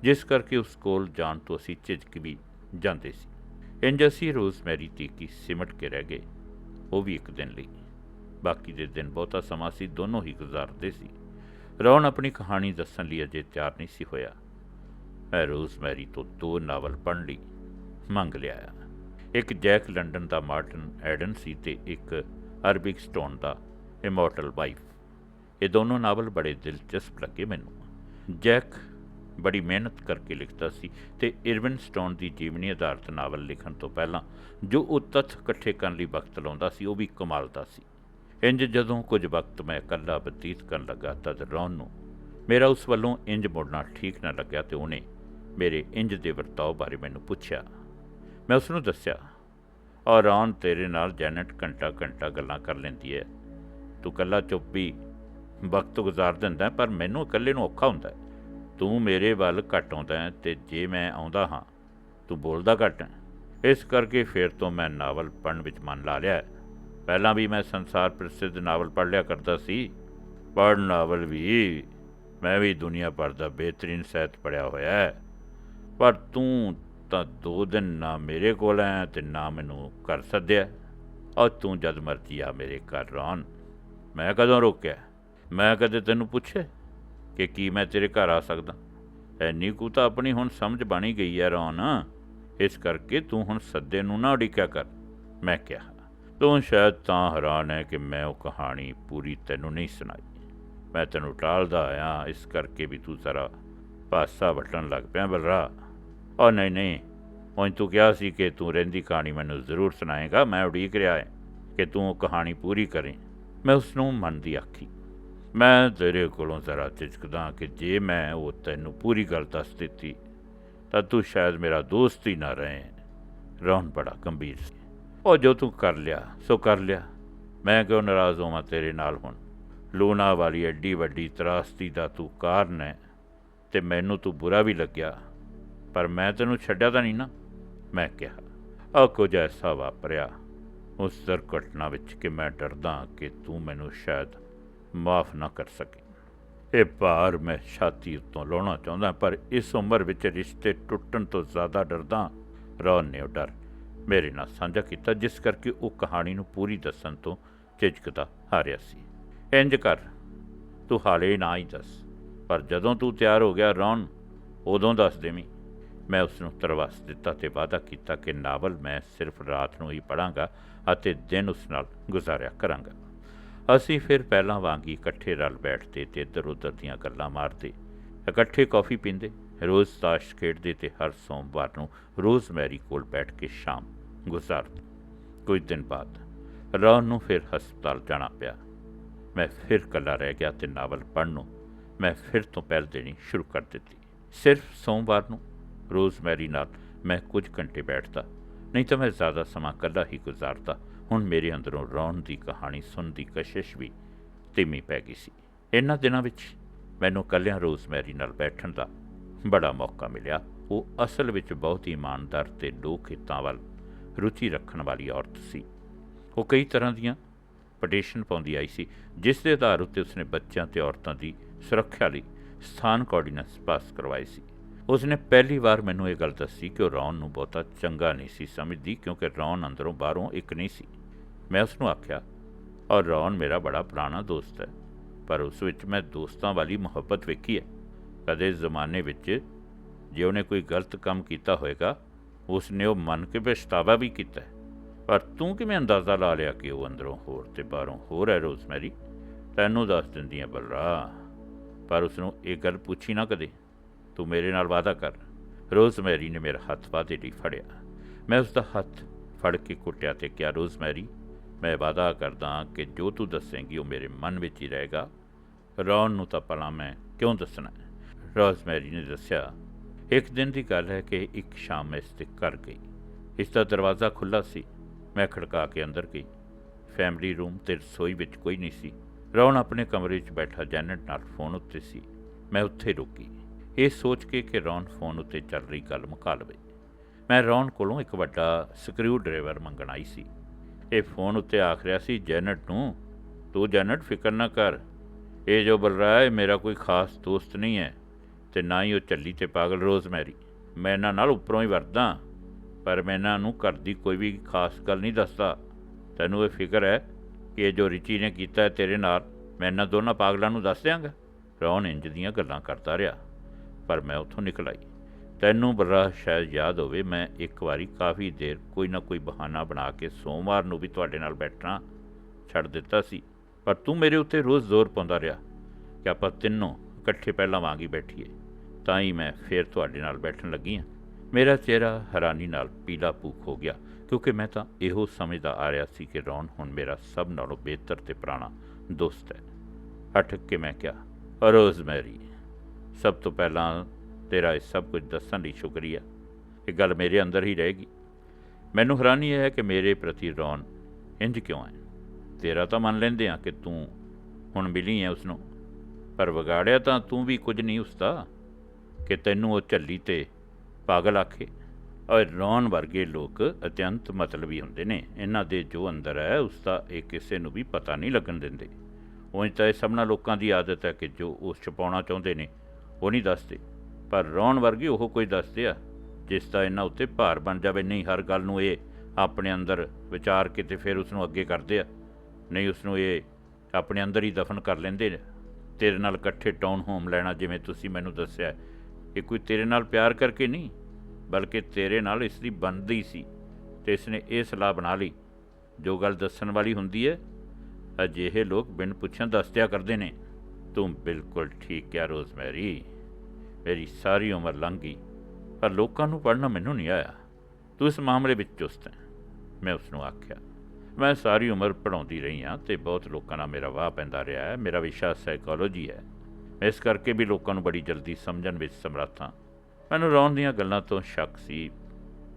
ਜਿਸ ਕਰਕੇ ਉਸ ਕੋਲ ਜਾਣ ਤੋਂ ਅਸੀਂ ਝਿਜਕ ਵੀ ਜਾਂਦੇ ਸੀ। ਇੰਜ ਅਸੀਂ ਰੋਜ਼ਮੈਰੀ ਤੀਕੀ ਸਿਮਟ ਕੇ ਰਹਿ ਗਏ। ਉਹ ਵੀ ਇੱਕ ਦਿਨ ਲਈ। ਬਾਕੀ ਦੇ ਦਿਨ ਬਹੁਤਾ ਸਮਾਂ ਸੀ ਦੋਨੋਂ ਹੀ ਗੁਜ਼ਾਰਦੇ ਸੀ। ਰੌਣ ਆਪਣੀ ਕਹਾਣੀ ਦੱਸਣ ਲਈ ਅਜੇ ਤਿਆਰ ਨਹੀਂ ਸੀ ਹੋਇਆ। ਮੈਂ ਰੋਜ਼ਮੈਰੀ ਤੋਂ ਦੋ ਨਾਵਲ ਪੜ੍ਹਨ ਲਈ ਮੰਗ ਲਿਆ। ਇੱਕ ਜੈਕ ਲੰਡਨ ਦਾ ਮਾਰਟਨ ਐਡਨ ਸੀ ਤੇ ਇੱਕ ਅਰਬਿਕ ਸਟੋਨ ਦਾ ਇਮੋਰਟਲ ਵਾਈਫ। ਇਹ ਦੋਨੋਂ ਨਾਵਲ ਬੜੇ ਦਿਲਚਸਪ ਲੱਗੇ ਮੈਨੂੰ। ਜੈਕ ਬੜੀ ਮਿਹਨਤ ਕਰਕੇ ਲਿਖਦਾ ਸੀ ਤੇ ਇਰਵਿਨ ਸਟੋਨ ਦੀ ਜੀਵਨੀ ਆਧਾਰਿਤ ਨਾਵਲ ਲਿਖਣ ਤੋਂ ਪਹਿਲਾਂ ਜੋ ਉਹ ਤੱਥ ਇਕੱਠੇ ਕਰਨ ਲਈ ਵਕਤ ਲਾਉਂਦਾ ਸੀ, ਉਹ ਵੀ ਕਮਾਲ ਦਾ ਸੀ। ਇੰਜ ਜਦੋਂ ਕੁਝ ਵਕਤ ਮੈਂ ਇਕੱਲਾ ਬਤੀਤ ਕਰਨ ਲੱਗਾ ਤਦ ਰੌਨ ਨੂੰ ਮੇਰਾ ਉਸ ਵੱਲੋਂ ਇੰਜ ਮੁੜਨਾ ਠੀਕ ਨਾ ਲੱਗਿਆ ਤੇ ਉਹਨੇ ਮੇਰੇ ਇੰਜ ਦੇ ਵਰਤਾਓ ਬਾਰੇ ਮੈਨੂੰ ਪੁੱਛਿਆ। ਮੈਂ ਉਸ ਨੂੰ ਦੱਸਿਆ ਔਰ ਰੌਨ ਤੇਰੇ ਨਾਲ ਜੈਨਟ ਘੰਟਾ ਘੰਟਾ ਗੱਲਾਂ ਕਰ ਲੈਂਦੀ ਹੈ। ਤੂੰ ਇਕੱਲਾ ਚੁੱਪ ਵੀ ਵਕਤ ਗੁਜ਼ਾਰ ਦਿੰਦਾ, ਪਰ ਮੈਨੂੰ ਇਕੱਲੇ ਨੂੰ ਔਖਾ ਹੁੰਦਾ ਤੂੰ ਮੇਰੇ ਵੱਲ ਘੱਟ ਆਉਂਦਾ ਹੈ ਤੇ ਜੇ ਮੈਂ ਆਉਂਦਾ ਹਾਂ, ਤੂੰ ਬੋਲਦਾ ਘੱਟ ਹੈ। ਇਸ ਕਰਕੇ ਫਿਰ ਤੋਂ ਮੈਂ ਨਾਵਲ ਪੜ੍ਹਨ ਵਿੱਚ ਮਨ ਲਾ ਲਿਆ ਪਹਿਲਾਂ ਵੀ ਮੈਂ ਸੰਸਾਰ ਪ੍ਰਸਿੱਧ ਨਾਵਲ ਪੜ੍ਹ ਲਿਆ ਕਰਦਾ ਸੀ। ਪੜ੍ਹ ਨਾਵਲ ਵੀ, ਮੈਂ ਵੀ ਦੁਨੀਆ ਭਰ ਦਾ ਬਿਹਤਰੀਨ ਸਾਹਿਤ ਪੜ੍ਹਿਆ ਹੋਇਆ ਹੈ। ਪਰ ਤੂੰ ਤਾਂ ਦੋ ਦਿਨ ਨਾ ਮੇਰੇ ਕੋਲ ਆਇਆ ਤੇ ਨਾ ਮੈਨੂੰ ਕਰ ਸੱਦਿਆ। ਔਰ ਤੂੰ ਜਦ ਮਰਜ਼ੀ ਆ ਮੇਰੇ ਘਰ ਰੌਣ ਮੈਂ ਕਦੋਂ ਰੋਕਿਆ? ਮੈਂ ਕਦੇ ਤੈਨੂੰ ਪੁੱਛੇ ਕਿ ਕੀ ਮੈਂ ਤੇਰੇ ਘਰ ਆ ਸਕਦਾ? ਐਨੀ ਕੁ ਤਾਂ ਆਪਣੀ ਹੁਣ ਸਮਝ ਬਣੀ ਗਈ ਹੈ ਰੌਣ। ਇਸ ਕਰਕੇ ਤੂੰ ਹੁਣ ਸੱਦੇ ਨੂੰ ਨਾ ਉਡੀਕਿਆ ਕਰ। ਮੈਂ ਕਿਹਾ, ਤੂੰ ਸ਼ਾਇਦ ਤਾਂ ਹੈਰਾਨ ਹੈ ਕਿ ਮੈਂ ਉਹ ਕਹਾਣੀ ਪੂਰੀ ਤੈਨੂੰ ਨਹੀਂ ਸੁਣਾਈ। ਮੈਂ ਤੈਨੂੰ ਟਾਲਦਾ ਆਇਆ, ਇਸ ਕਰਕੇ ਵੀ ਤੂੰ ਜ਼ਰਾ ਪਾਸਾ ਵਟਣ ਲੱਗ ਪਿਆ ਬਲਰਾ। ਉਹ ਨਹੀਂ ਨਹੀਂ ਉਹ ਤੂੰ ਕਿਹਾ ਸੀ ਕਿ ਤੂੰ ਰਹਿੰਦੀ ਕਹਾਣੀ ਮੈਨੂੰ ਜ਼ਰੂਰ ਸੁਣਾਏਗਾ, ਮੈਂ ਉਡੀਕ ਰਿਹਾ ਹੈ ਕਿ ਤੂੰ ਉਹ ਕਹਾਣੀ ਪੂਰੀ ਕਰੇ। ਮੈਂ ਉਸ ਨੂੰ ਮਨ ਦੀ ਆਖੀ। ਮੈਂ ਤੇਰੇ ਕੋਲੋਂ ਜ਼ਰਾ ਝਿਜਕਦਾ ਕਿ ਜੇ ਮੈਂ ਉਹ ਤੈਨੂੰ ਪੂਰੀ ਗੱਲ ਦੱਸ ਦਿੱਤੀ, ਤਾਂ ਤੂੰ ਸ਼ਾਇਦ ਮੇਰਾ ਦੋਸਤ ਹੀ ਨਾ ਰਹੇ। ਰੌਣ ਬੜਾ ਗੰਭੀਰ ਸੀ। ਉਹ ਜੋ ਤੂੰ ਕਰ ਲਿਆ, ਸੋ ਕਰ ਲਿਆ। ਮੈਂ ਕਿਉਂ ਨਾਰਾਜ਼ ਹੋਵਾਂ ਤੇਰੇ ਨਾਲ ਹੁਣ? ਲੂਣਾ ਵਾਲੀ ਐਡੀ ਵੱਡੀ ਤਰਾਸਤੀ ਦਾ ਤੂੰ ਕਾਰਨ ਹੈ, ਤੇ ਮੈਨੂੰ ਤੂੰ ਬੁਰਾ ਵੀ ਲੱਗਿਆ। ਪਰ ਮੈਂ ਤੈਨੂੰ ਛੱਡਿਆ ਤਾਂ ਨਹੀਂ ਨਾ, ਮੈਂ ਕਿਹਾ ਆ ਕੁਝ ਐਸਾ ਵਾਪਰਿਆ, ਉਸ ਦੁਰਘਟਨਾ ਵਿੱਚ ਕਿ ਮੈਂ ਡਰਦਾ ਕਿ ਤੂੰ ਮੈਨੂੰ ਸ਼ਾਇਦ ਮਾਫ ਨਾ ਕਰ ਸਕੇ। ਇਹ ਭਾਰ ਮੈਂ ਛਾਤੀ ਉੱਤੋਂ ਲਾਉਣਾ ਚਾਹੁੰਦਾ, ਪਰ ਇਸ ਉਮਰ ਵਿੱਚ ਰਿਸ਼ਤੇ ਟੁੱਟਣ ਤੋਂ ਜ਼ਿਆਦਾ ਡਰਦਾ ਰੌਣ ਨੇ ਉਹ ਡਰ ਮੇਰੇ ਨਾਲ ਸਾਂਝਾ ਕੀਤਾ, ਜਿਸ ਕਰਕੇ ਉਹ ਕਹਾਣੀ ਨੂੰ ਪੂਰੀ ਦੱਸਣ ਤੋਂ ਝਿਜਕਦਾ ਹਾਰਿਆ ਸੀ। ਇੰਜ ਕਰ, ਤੂੰ ਹਾਲੇ ਨਾ ਹੀ ਦੱਸ, ਪਰ ਜਦੋਂ ਤੂੰ ਤਿਆਰ ਹੋ ਗਿਆ ਰੌਣ, ਉਦੋਂ ਦੱਸ ਦੇਵੀਂ। ਮੈਂ ਉਸ ਨੂੰ ਤਰਵਾਸ ਦਿੱਤਾ ਤੇ ਵਾਅਦਾ ਕੀਤਾ ਕਿ ਨਾਵਲ ਮੈਂ ਸਿਰਫ ਰਾਤ ਨੂੰ ਹੀ ਪੜਾਂਗਾ ਅਤੇ ਦਿਨ ਉਸ ਨਾਲ ਗੁਜ਼ਾਰਿਆ ਕਰਾਂਗਾ। ਅਸੀਂ ਫਿਰ ਪਹਿਲਾਂ ਵਾਂਗ ਹੀ ਇਕੱਠੇ ਰਲ ਬੈਠਦੇ ਤੇ ਇੱਧਰ ਉੱਧਰ ਦੀਆਂ ਗੱਲਾਂ ਮਾਰਦੇ। ਇਕੱਠੇ ਕੌਫੀ ਪੀਂਦੇ, ਰੋਜ਼ ਤਾਸ਼ ਖੇਡਦੇ ਤੇ ਹਰ ਸੋਮਵਾਰ ਨੂੰ ਰੋਜ਼ ਮੈਰੀ ਕੋਲ ਬੈਠ ਕੇ ਸ਼ਾਮ ਗੁਜ਼ਾਰਦੇ। ਕੁਝ ਦਿਨ ਬਾਅਦ ਰੌਨ ਨੂੰ ਫਿਰ ਹਸਪਤਾਲ ਜਾਣਾ ਪਿਆ। ਮੈਂ ਫਿਰ ਇਕੱਲਾ ਰਹਿ ਗਿਆ ਤੇ ਨਾਵਲ ਪੜ੍ਹਨ ਨੂੰ ਮੈਂ ਫਿਰ ਤੋਂ ਪਹਿਲ ਦੇਣੀ ਸ਼ੁਰੂ ਕਰ ਦਿੱਤੀ। ਸਿਰਫ ਸੋਮਵਾਰ ਨੂੰ ਰੋਜ਼ਮੈਰੀ ਨਾਲ ਮੈਂ ਕੁਝ ਘੰਟੇ ਬੈਠਦਾ, ਨਹੀਂ ਤਾਂ ਮੈਂ ਜ਼ਿਆਦਾ ਸਮਾਂ ਇਕੱਲਾ ਹੀ ਗੁਜ਼ਾਰਦਾ। ਹੁਣ ਮੇਰੇ ਅੰਦਰੋਂ ਰੌਣ ਦੀ ਕਹਾਣੀ, ਸੁਣਨ ਦੀ ਕਸ਼ਿਸ਼ ਵੀ ਧੀਮੀ ਪੈ ਗਈ ਸੀ। ਇਹਨਾਂ ਦਿਨਾਂ ਵਿੱਚ ਮੈਨੂੰ ਇਕੱਲਿਆਂ ਰੋਜ਼ਮੈਰੀ ਨਾਲ ਬੈਠਣ ਦਾ ਬੜਾ ਮੌਕਾ ਮਿਲਿਆ। ਉਹ ਅਸਲ ਵਿੱਚ ਬਹੁਤ ਹੀ ਇਮਾਨਦਾਰ ਤੇ ਲੋਕ ਹਿੱਤਾਂ ਵੱਲ ਰੁਚੀ ਰੱਖਣ ਵਾਲੀ ਔਰਤ ਸੀ। ਉਹ ਕਈ ਤਰ੍ਹਾਂ ਦੀਆਂ ਪਟੀਸ਼ਨ ਪਾਉਂਦੀ ਆਈ ਸੀ, ਜਿਸ ਦੇ ਆਧਾਰ ਉੱਤੇ ਉਸਨੇ ਬੱਚਿਆਂ ਤੇ ਔਰਤਾਂ ਦੀ ਸੁਰੱਖਿਆ ਲਈ ਸਥਾਨਕ ਆਰਡੀਨੈਂਸ ਪਾਸ ਕਰਵਾਏ ਸੀ। ਉਸਨੇ ਪਹਿਲੀ ਵਾਰ ਮੈਨੂੰ ਇਹ ਗੱਲ ਦੱਸੀ ਕਿ ਉਹ ਰੌਣ ਨੂੰ ਬਹੁਤਾ ਚੰਗਾ ਨਹੀਂ ਸੀ ਸਮਝਦੀ, ਕਿਉਂਕਿ ਰੌਣ ਅੰਦਰੋਂ ਬਾਹਰੋਂ ਇੱਕ ਨਹੀਂ ਸੀ। ਮੈਂ ਉਸ ਨੂੰ ਆਖਿਆ ਔਰ ਰੌਨ ਮੇਰਾ ਬੜਾ ਪੁਰਾਣਾ ਦੋਸਤ ਹੈ, ਪਰ ਉਸ ਵਿੱਚ ਮੈਂ ਦੋਸਤਾਂ ਵਾਲੀ ਮੁਹੱਬਤ ਵੇਖੀ ਹੈ। ਕਦੇ ਜ਼ਮਾਨੇ ਵਿੱਚ ਜੇ ਉਹਨੇ ਕੋਈ ਗਲਤ ਕੰਮ ਕੀਤਾ ਹੋਵੇਗਾ ਉਸ ਨੇ ਉਹ ਮੰਨ ਕੇ ਪਛਤਾਵਾ ਵੀ ਕੀਤਾ ਪਰ ਤੂੰ ਕਿਵੇਂ ਅੰਦਾਜ਼ਾ ਲਾ ਲਿਆ ਕਿ ਉਹ ਅੰਦਰੋਂ ਹੋਰ ਤੇ ਬਾਹਰੋਂ ਹੋਰ ਹੈ, ਰੋਜ਼ਮੈਰੀ? ਤੈਨੂੰ ਦੱਸ ਦਿੰਦੀ ਹੈ ਬਲਰਾ, ਪਰ ਉਸ ਨੂੰ ਇਹ ਗੱਲ ਪੁੱਛੀ ਨਾ ਕਦੇ। ਤੂੰ ਮੇਰੇ ਨਾਲ ਵਾਅਦਾ ਕਰ। ਰੋਜ਼ਮੈਰੀ ਨੇ ਮੇਰਾ ਹੱਥ ਵਾਅਦੇ ਲਈ ਫੜਿਆ। ਮੈਂ ਉਸ ਦਾ ਹੱਥ ਫੜ ਕੇ ਕੁੱਟਿਆ ਤੇ ਕਿਹਾ, ਰੋਜ਼ਮੈਰੀ ਮੈਂ ਵਾਅਦਾ ਕਰਦਾ ਕਿ ਜੋ ਤੂੰ ਦੱਸੇਂਗੀ ਉਹ ਮੇਰੇ ਮਨ ਵਿੱਚ ਹੀ ਰਹੇਗਾ। ਰੌਨ ਨੂੰ ਤਾਂ ਭਲਾ ਮੈਂ ਕਿਉਂ ਦੱਸਣਾ ਰੋਜ਼ਮੈਰੀ ਨੇ ਦੱਸਿਆ, ਇੱਕ ਦਿਨ ਦੀ ਗੱਲ ਹੈ ਕਿ ਇੱਕ ਸ਼ਾਮ ਮੈਂ ਇਸ ਦੇ ਘਰ ਗਈ। ਇਸ ਦਾ ਦਰਵਾਜ਼ਾ ਖੁੱਲ੍ਹਾ ਸੀ। ਮੈਂ ਖੜਕਾ ਕੇ ਅੰਦਰ ਗਈ। ਫੈਮਿਲੀ ਰੂਮ ਤੇ ਰਸੋਈ ਵਿੱਚ ਕੋਈ ਨਹੀਂ ਸੀ। ਰੌਣ ਆਪਣੇ ਕਮਰੇ 'ਚ ਬੈਠਾ ਜੈਨਟ ਨਾਲ ਫੋਨ ਉੱਤੇ ਸੀ। ਮੈਂ ਉੱਥੇ ਰੁਕੀ। ਇਹ ਸੋਚ ਕੇ ਕਿ ਰੌਣ ਫੋਨ ਉੱਤੇ ਚੱਲ ਰਹੀ ਗੱਲ ਮੁਕਾ ਲਵੇ। ਮੈਂ ਰੌਣ ਕੋਲੋਂ ਇੱਕ ਵੱਡਾ ਸਕਰੂ ਡਰਾਈਵਰ ਮੰਗਣ ਆਈ ਸੀ। ਇਹ ਫੋਨ ਉੱਤੇ ਆਖ ਰਿਹਾ ਸੀ ਜੈਨਟ ਨੂੰ, ਤੂੰ ਜੈਨਟ, ਫਿਕਰ ਨਾ ਕਰ। ਇਹ ਜੋ ਬਲ ਰਿਹਾ ਹੈ ਮੇਰਾ ਕੋਈ ਖਾਸ ਦੋਸਤ ਨਹੀਂ ਹੈ ਤੇ ਨਾ ਹੀ ਉਹ ਚੱਲੀ ਤੇ ਪਾਗਲ ਰੋਜ਼ਮੈਰੀ। ਮੈਂ ਇਹਨਾਂ ਨਾਲ ਉੱਪਰੋਂ ਹੀ ਵਰਦਾ ਪਰ ਮੈਂ ਇਹਨਾਂ ਨੂੰ ਘਰ ਦੀ ਕੋਈ ਵੀ ਖਾਸ ਗੱਲ ਨਹੀਂ ਦੱਸਦਾ। ਤੈਨੂੰ ਇਹ ਫਿਕਰ ਹੈ ਕਿ ਇਹ ਜੋ ਰਿਚੀ ਨੇ ਕੀਤਾ ਹੈ ਤੇਰੇ ਨਾਲ, ਮੈਂ ਇਹਨਾਂ ਦੋਨਾਂ ਪਾਗਲਾਂ ਨੂੰ ਦੱਸ ਦਿਆਂਗਾ? ਰੌਣ ਇੰਜ ਦੀਆਂ ਗੱਲਾਂ ਕਰਦਾ ਰਿਹਾ, ਪਰ ਮੈਂ ਉੱਥੋਂ ਨਿਕਲ ਆਈ। ਤੈਨੂੰ ਬੜਾ ਸ਼ਾਇਦ ਯਾਦ ਹੋਵੇ, ਮੈਂ ਇੱਕ ਵਾਰੀ ਕਾਫੀ ਦੇਰ ਕੋਈ ਨਾ ਕੋਈ ਬਹਾਨਾ ਬਣਾ ਕੇ ਸੋਮਵਾਰ ਨੂੰ ਵੀ ਤੁਹਾਡੇ ਨਾਲ ਬੈਠਣਾ ਛੱਡ ਦਿੱਤਾ ਸੀ। ਪਰ ਤੂੰ ਮੇਰੇ ਉੱਤੇ ਰੋਜ਼ ਜ਼ੋਰ ਪਾਉਂਦਾ ਰਿਹਾ ਕਿ ਆਪਾਂ ਤਿੰਨੋਂ ਇਕੱਠੇ ਪਹਿਲਾਂ ਵਾਂਗੀ ਬੈਠੀਏ। ਤਾਂ ਹੀ ਮੈਂ ਫੇਰ ਤੁਹਾਡੇ ਨਾਲ ਬੈਠਣ ਲੱਗੀ ਹਾਂ। ਮੇਰਾ ਚਿਹਰਾ ਹੈਰਾਨੀ ਨਾਲ ਪੀਲਾ ਪੂਖ ਹੋ ਗਿਆ, ਕਿਉਂਕਿ ਮੈਂ ਤਾਂ ਇਹੋ ਸਮਝਦਾ ਆ ਰਿਹਾ ਸੀ ਕਿ ਰੌਣ ਹੁਣ ਮੇਰਾ ਸਭ ਨਾਲੋਂ ਬਿਹਤਰ ਤੇ ਪੁਰਾਣਾ ਦੋਸਤ ਹੈ। ਅਟਕ ਕੇ ਮੈਂ ਕਿਹਾ ਰੋਜ਼ਮੈਰੀ ਸਭ ਤੋਂ ਪਹਿਲਾਂ ਤੇਰਾ ਇਹ ਸਭ ਕੁਝ ਦੱਸਣ ਲਈ ਸ਼ੁਕਰੀਆ। ਇਹ ਗੱਲ ਮੇਰੇ ਅੰਦਰ ਹੀ ਰਹੇਗੀ ਮੈਨੂੰ ਹੈਰਾਨੀ ਇਹ ਹੈ ਕਿ ਮੇਰੇ ਪ੍ਰਤੀ ਰੌਣ ਇੰਜ ਕਿਉਂ ਹੈ? ਤੇਰਾ ਤਾਂ ਮੰਨ ਲੈਂਦੇ ਆ ਕਿ ਤੂੰ ਹੁਣ ਮਿਲੀ ਹੈ ਉਸ ਨੂੰ ਪਰ ਵਿਗਾੜਿਆ ਤਾਂ ਤੂੰ ਵੀ ਕੁਝ ਨਹੀਂ ਉਸਦਾ ਕਿ ਤੈਨੂੰ ਉਹ ਝੱਲੀ ਤੇ ਪਾਗਲ ਆਖੇ। ਔਰ ਰੌਣ ਵਰਗੇ ਲੋਕ ਅਤਿਅੰਤ ਮਤਲਬੀ ਹੁੰਦੇ ਨੇ। ਇਹਨਾਂ ਦੇ ਜੋ ਅੰਦਰ ਹੈ ਉਸ ਦਾ ਇਹ ਕਿਸੇ ਨੂੰ ਵੀ ਪਤਾ ਨਹੀਂ ਲੱਗਣ ਦਿੰਦੇ। ਉਂਝ ਤਾਂ ਇਹ ਸਭਨਾਂ ਲੋਕਾਂ ਦੀ ਆਦਤ ਹੈ ਕਿ ਜੋ ਉਹ ਛੁਪਾਉਣਾ ਚਾਹੁੰਦੇ ਨੇ, ਉਹ ਨਹੀਂ ਦੱਸਦੇ। ਪਰ ਰੌਣ ਵਰਗੀ ਉਹ ਕੋਈ ਦੱਸਦੇ ਆ, ਜਿਸ ਦਾ ਇਹਨਾਂ ਉੱਤੇ ਭਾਰ ਬਣ ਜਾਵੇ। ਨਹੀਂ, ਹਰ ਗੱਲ ਨੂੰ ਇਹ ਆਪਣੇ ਅੰਦਰ ਵਿਚਾਰ ਕੇ ਤੇ ਫਿਰ ਉਸ ਨੂੰ ਅੱਗੇ ਕਰਦੇ ਆ। ਨਹੀਂ ਉਸ ਨੂੰ ਇਹ ਆਪਣੇ ਅੰਦਰ ਹੀ ਦਫਨ ਕਰ ਲੈਂਦੇ ਨੇ। ਤੇਰੇ ਨਾਲ ਇਕੱਠੇ ਟਾਊਨ ਹੋਮ ਲੈਣਾ, ਜਿਵੇਂ ਤੁਸੀਂ ਮੈਨੂੰ ਦੱਸਿਆ, ਇਹ ਕੋਈ ਤੇਰੇ ਨਾਲ ਪਿਆਰ ਕਰਕੇ ਨਹੀਂ, ਬਲਕਿ ਤੇਰੇ ਨਾਲ ਇਸ ਦੀ ਬਣਦੀ ਸੀ। ਤੇ ਇਸ ਨੇ ਇਹ ਸਲਾਹ ਬਣਾ ਲਈ, ਜੋ ਗੱਲ ਦੱਸਣ ਵਾਲੀ ਹੁੰਦੀ ਹੈ, ਅਜਿਹੇ ਲੋਕ ਬਿਨ ਪੁੱਛਣ ਦੱਸਦਿਆ ਕਰਦੇ ਨੇ। ਤੂੰ ਬਿਲਕੁਲ ਠੀਕ ਕਿਹਾ ਰੋਜ਼ਮੈਰੀ। ਮੇਰੀ ਸਾਰੀ ਉਮਰ ਲੰਘ ਗਈ, ਪਰ ਲੋਕਾਂ ਨੂੰ ਪੜ੍ਹਨਾ ਮੈਨੂੰ ਨਹੀਂ ਆਇਆ। ਤੂੰ ਇਸ ਮਾਮਲੇ ਵਿੱਚ ਚੁਸਤ ਹੈ, ਮੈਂ ਉਸ ਨੂੰ ਆਖਿਆ। ਮੈਂ ਸਾਰੀ ਉਮਰ ਪੜ੍ਹਾਉਂਦੀ ਰਹੀ ਹਾਂ ਤੇ ਬਹੁਤ ਲੋਕਾਂ ਨਾਲ ਮੇਰਾ ਵਾਹ ਪੈਂਦਾ ਰਿਹਾ ਹੈ, ਮੇਰਾ ਵਿਸ਼ਾ ਸਾਈਕੋਲੋਜੀ ਹੈ। ਮੈਂ ਇਸ ਕਰਕੇ ਵੀ ਲੋਕਾਂ ਨੂੰ ਬੜੀ ਜਲਦੀ ਸਮਝਣ ਵਿੱਚ ਸਮਰੱਥ ਹਾਂ। ਮੈਨੂੰ ਰੌਣ ਦੀਆਂ ਗੱਲਾਂ ਤੋਂ ਸ਼ੱਕ ਸੀ,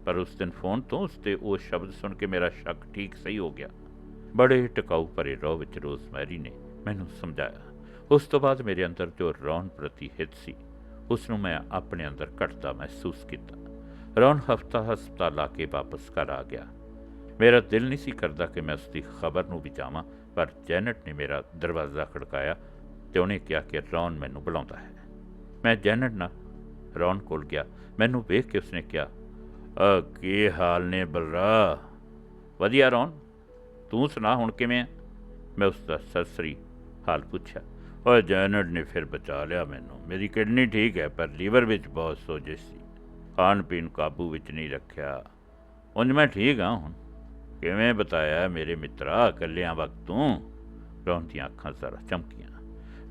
ਪਰ ਉਸ ਦਿਨ ਫੋਨ ਤੋਂ ਉਸ ਤੇ ਉਹ ਸ਼ਬਦ ਸੁਣ ਕੇ ਮੇਰਾ ਸ਼ੱਕ ਠੀਕ ਸਹੀ ਹੋ ਗਿਆ। ਬੜੇ ਟਿਕਾਊ ਭਰੇ ਰੋਹ ਵਿੱਚ ਰੋਜ਼ਮੈਰੀ ਨੇ ਮੈਨੂੰ ਸਮਝਾਇਆ। ਉਸ ਤੋਂ ਬਾਅਦ ਮੇਰੇ ਅੰਦਰ ਜੋ ਰੌਣ ਪ੍ਰਤੀ ਹਿੱਤ ਸੀ ਉਸ ਨੂੰ ਮੈਂ ਆਪਣੇ ਅੰਦਰ ਘਟਦਾ ਮਹਿਸੂਸ ਕੀਤਾ। ਰੌਣ ਹਫਤਾ ਹਸਪਤਾਲ ਆ ਕੇ ਵਾਪਸ ਘਰ ਆ ਗਿਆ। ਮੇਰਾ ਦਿਲ ਨਹੀਂ ਸੀ ਕਰਦਾ ਕਿ ਮੈਂ ਉਸ ਦੀ ਖਬਰ ਨੂੰ ਵੀ ਜਾਵਾਂ, ਪਰ ਜੈਨਟ ਨੇ ਮੇਰਾ ਦਰਵਾਜ਼ਾ ਖੜਕਾਇਆ ਤੇ ਉਹਨੇ ਕਿਹਾ ਕਿ ਰੌਣ ਮੈਨੂੰ ਬੁਲਾਉਂਦਾ ਹੈ। ਮੈਂ ਜੈਨਟ ਨਾਲ ਰੌਣ ਕੋਲ ਗਿਆ। ਮੈਨੂੰ ਵੇਖ ਕੇ ਉਸਨੇ ਕਿਹਾ, ਅ, ਕੀ ਹਾਲ ਨੇ ਬਲਰਾ? ਵਧੀਆ ਰੌਣ? ਤੂੰ ਸੁਣਾ ਹੁਣ ਕਿਵੇਂ ਆ? ਮੈਂ ਉਸ ਦਾ ਸਸਰੀ ਹਾਲ ਪੁੱਛਿਆ। ਓਏ ਜੈਨਟ ਨੇ ਫਿਰ ਬਚਾ ਲਿਆ ਮੈਨੂੰ। ਮੇਰੀ ਕਿਡਨੀ ਠੀਕ ਹੈ, ਪਰ ਲੀਵਰ ਵਿੱਚ ਬਹੁਤ ਸੋਜਿਸ਼ ਸੀ। ਖਾਣ ਪੀਣ ਕਾਬੂ ਵਿੱਚ ਨਹੀਂ ਰੱਖਿਆ। ਉਂਝ ਮੈਂ ਠੀਕ ਹਾਂ ਹੁਣ। ਕਿਵੇਂ ਬਤਾਇਆ ਮੇਰੇ ਮਿੱਤਰਾ, ਇਕੱਲਿਆਂ ਵਕਤ ਤੂੰ? ਰੌਣ ਅੱਖਾਂ ਜ਼ਰਾ ਚਮਕੀਆਂ।